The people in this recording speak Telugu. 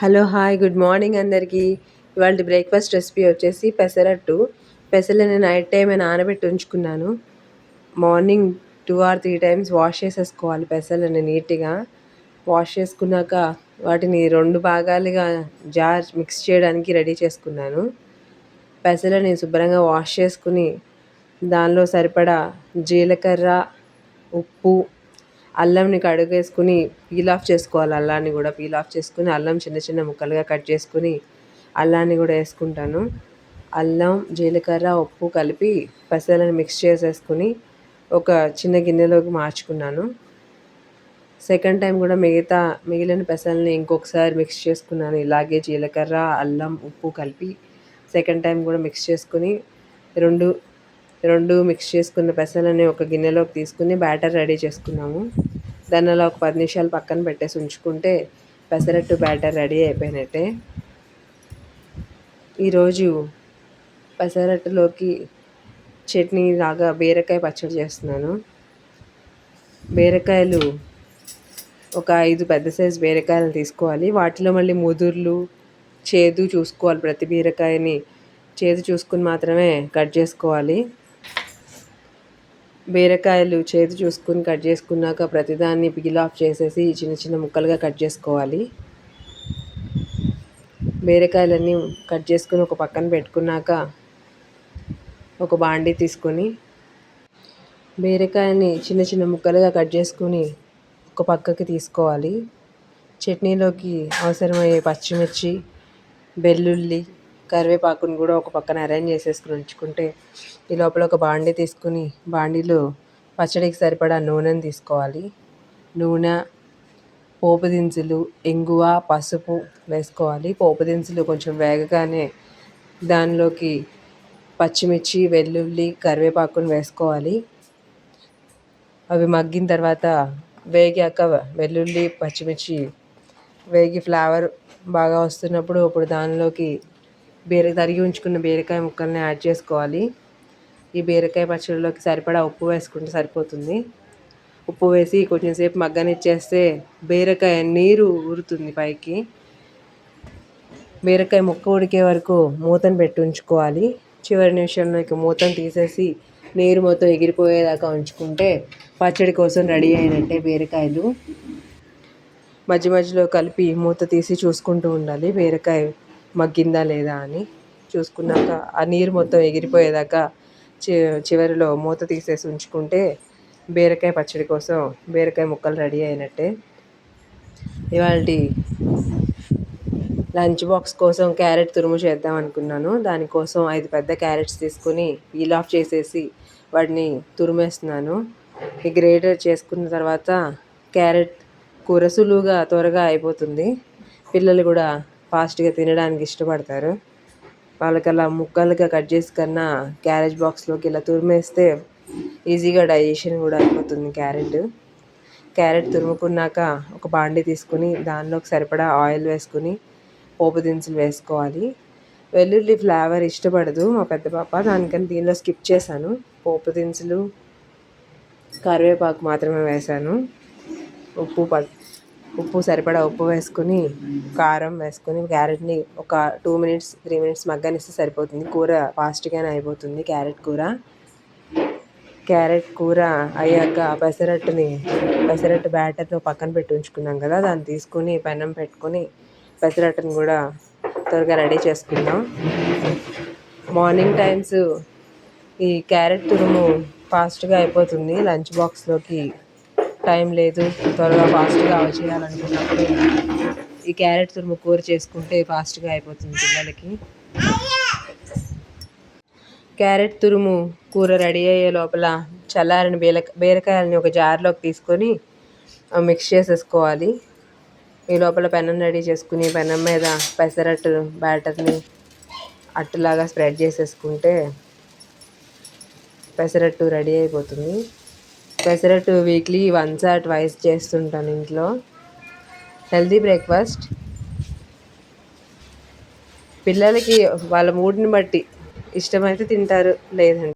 హలో హాయ్ గుడ్ మార్నింగ్ అందరికీ. ఇవాళ బ్రేక్ఫాస్ట్ రెసిపీ వచ్చేసి పెసరట్టు. పెసలని నైట్ టైం నానబెట్టి ఉంచుకున్నాను. Morning two or three times wash చేసేసుకోవాలి పెసలని నీట్గా. వాష్ చేసుకున్నాక వాటిని రెండు భాగాలుగా జార్ మిక్స్ చేయడానికి రెడీ చేసుకున్నాను. పెసలని శుభ్రంగా వాష్ చేసుకుని దానిలో సరిపడా జీలకర్ర ఉప్పు అల్లంని కడుగేసుకుని పీల్ ఆఫ్ చేసుకోవాలి అల్లాన్ని కూడా పీల్ ఆఫ్ చేసుకుని అల్లం చిన్న చిన్న ముక్కలుగా కట్ చేసుకుని అల్లాన్ని కూడా వేసుకుంటాను. అల్లం జీలకర్ర ఉప్పు కలిపి పెసలను మిక్స్ చేసేసుకుని ఒక చిన్న గిన్నెలోకి మార్చుకున్నాను. సెకండ్ టైం కూడా మిగతా మిగిలిన పెసల్ని ఇంకొకసారి మిక్స్ చేసుకున్నాను. ఇలాగే జీలకర్ర అల్లం ఉప్పు కలిపి సెకండ్ టైం కూడా మిక్స్ చేసుకుని రెండు రెండు మిక్స్ చేసుకున్న పెసలని ఒక గిన్నెలోకి తీసుకుని బ్యాటర్ రెడీ చేసుకున్నాము. దాన్ని అలా ఒక పది నిమిషాలు పక్కన పెట్టేసి ఉంచుకుంటే పెసరట్టు బ్యాటర్ రెడీ అయిపోయినట్టే. ఈరోజు పెసరట్టులోకి చట్నీ లాగా బీరకాయ పచ్చడి చేస్తున్నాను. బీరకాయలు ఒక ఐదు పెద్ద సైజు బీరకాయలు తీసుకోవాలి. వాటిలో మళ్ళీ ముదుర్లు చేదు చూసుకోవాలి ప్రతి బీరకాయని. చేదు చూసుకుని మాత్రమే కట్ చేసుకోవాలి. బీరకాయలు చేతి చూసుకుని కట్ చేసుకున్నాక ప్రతిదాన్ని పీల్ ఆఫ్ చేసేసి చిన్న చిన్న ముక్కలుగా కట్ చేసుకోవాలి. బీరకాయలన్నీ కట్ చేసుకుని ఒక పక్కన పెట్టుకున్నాక ఒక బాండీ తీసుకొని బీరకాయని చిన్న చిన్న ముక్కలుగా కట్ చేసుకుని ఒక పక్కకి తీసుకోవాలి. చట్నీలోకి అవసరమయ్యే పచ్చిమిర్చి వెల్లుల్లి కరివేపాకుని కూడా ఒక పక్కన అరేంజ్ చేసేసుకుని ఉంచుకుంటే ఈ లోపల ఒక బాండీ తీసుకుని బాండీలో పచ్చడికి సరిపడా నూనెని తీసుకోవాలి. నూనె పోపు దినుసులు ఇంగువ పసుపు వేసుకోవాలి. పోపు దినుసులు కొంచెం వేగగానే దానిలోకి పచ్చిమిర్చి వెల్లుల్లి కరివేపాకుని వేసుకోవాలి. అవి మగ్గిన తర్వాత వేగాక వెల్లుల్లి పచ్చిమిర్చి వేగి ఫ్లేవర్ బాగా వస్తున్నప్పుడు ఇప్పుడు దానిలోకి బీర తరిగి ఉంచుకున్న బీరకాయ ముక్కల్ని యాడ్ చేసుకోవాలి. ఈ బీరకాయ పచ్చడిలోకి సరిపడా ఉప్పు వేసుకుంటే సరిపోతుంది. ఉప్పు వేసి కొంచెం సేపు మగ్గనిచ్చేస్తే బీరకాయ నీరు ఊరుతుంది పైకి. బీరకాయ ముక్క ఉడికే వరకు మూతను పెట్టి ఉంచుకోవాలి. చివరి నిమిషంలో ఇక మూతను తీసేసి నీరు మొత్తం ఎగిరిపోయేదాకా ఉంచుకుంటే పచ్చడి కోసం రెడీ అయినట్టే బీరకాయలు. మధ్య మధ్యలో కలిపి మూత తీసి చూసుకుంటూ ఉండాలి బీరకాయ మగ్గిందా లేదా అని చూసుకున్నాక ఆ నీరు మొత్తం ఎగిరిపోయేదాకా చి చివరిలో మూత తీసేసి ఉంచుకుంటే బీరకాయ పచ్చడి కోసం బీరకాయ ముక్కలు రెడీ అయినట్టే. ఇవాళ లంచ్ బాక్స్ కోసం క్యారెట్ తురుము చేద్దాం అనుకున్నాను. దానికోసం ఐదు పెద్ద క్యారెట్స్ తీసుకుని పీల్ ఆఫ్ చేసేసి వాటిని తురిమేస్తున్నాను. ఈ గ్రేటర్ చేసుకున్న తర్వాత క్యారెట్ కూర సులువుగా త్వరగా అయిపోతుంది. పిల్లలు కూడా ఫాస్ట్గా తినడానికి ఇష్టపడతారు. వాళ్ళకి అలా ముక్కలుగా కట్ చేసి కన్నా క్యారేజ్ బాక్స్లోకి ఇలా తురిమేస్తే ఈజీగా డైజెషన్ కూడా అయిపోతుంది క్యారెట్. క్యారెట్ తురుముకున్నాక ఒక బాండి తీసుకుని దానిలోకి సరిపడా ఆయిల్ వేసుకుని పోపు దినుసులు వేసుకోవాలి. వెల్లుల్లి ఫ్లేవర్ ఇష్టపడదు మా పెద్ద పాప. దానికని దీనిలో స్కిప్ చేశాను. పోపు దినుసులు కరివేపాకు మాత్రమే వేశాను. ఉప్పు ఉప్పు సరిపడా ఉప్పు వేసుకుని కారం వేసుకొని క్యారెట్ని ఒక టూ మినిట్స్ త్రీ మినిట్స్ మగ్గనిస్తే సరిపోతుంది. కూర ఫాస్ట్గానే అయిపోతుంది క్యారెట్ కూర. క్యారెట్ కూర అయ్యాక పెసరట్టుని పెసరట్టు బ్యాటర్తో పక్కన పెట్టి ఉంచుకున్నాం కదా దాన్ని తీసుకుని పెనం పెట్టుకొని పెసరట్టుని కూడా త్వరగా రెడీ చేసుకుందాం. మార్నింగ్ టైమ్స్ ఈ క్యారెట్ తురుము ఫాస్ట్గా అయిపోతుంది లంచ్ బాక్స్లోకి. టైం లేదు త్వరగా ఫాస్ట్గా చేయాలనుకున్నప్పుడు ఈ క్యారెట్ తురుము కూర చేసుకుంటే ఫాస్ట్గా అయిపోతుంది పిల్లలకి. క్యారెట్ తురుము కూర రెడీ అయ్యే లోపల చల్లారిన బీల బీరకాయలని ఒక జార్లోకి తీసుకొని మిక్స్ చేసేసుకోవాలి. ఈ లోపల పెనం రెడీ చేసుకుని పెనం మీద పెసరట్టు బ్యాటర్ని అట్టులాగా స్ప్రెడ్ చేసేసుకుంటే పెసరట్టు రెడీ అయిపోతుంది. Pesarattu weekly once or twice చేస్తుంటాను ఇంట్లో. Healthy breakfast. పిల్లలకి వాళ్ళ మూడ్ని బట్టి ఇష్టమైతే తింటారు లేదంటే